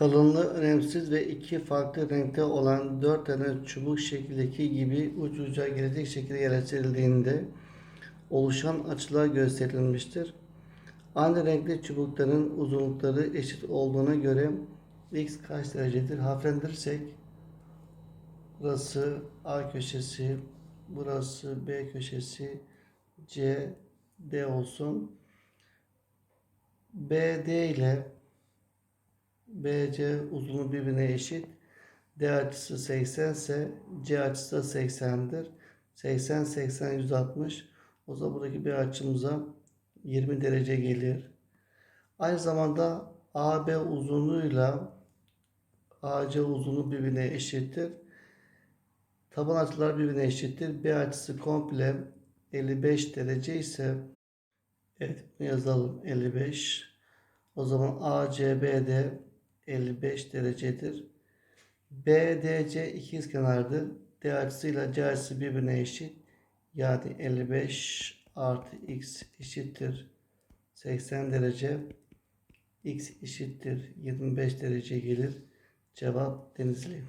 Kalınlığı önemsiz ve iki farklı renkte olan dört tane çubuk şeklindeki gibi uç uca gelecek şekilde yerleştirildiğinde oluşan açılar gösterilmiştir. Aynı renkli çubukların uzunlukları eşit olduğuna göre x kaç derecedir? Harflendirirsek burası A köşesi, burası B köşesi, C, D olsun. BD ile BC uzunluğu birbirine eşit. D açısı 80 ise C açısı da 80'dir. 80, 80, 160. O zaman buradaki bir açımıza 20 derece gelir. Aynı zamanda AB uzunluğuyla AC uzunluğu birbirine eşittir. Taban açılar birbirine eşittir. B açısı komple 55 derece ise evet yazalım 55. O zaman ACBD 55 derecedir. BDC ikizkenardır. D açısıyla C açısı birbirine eşit. Yani 55 artı x eşittir 80 derece. X eşittir 25 derece gelir. Cevap Denizli.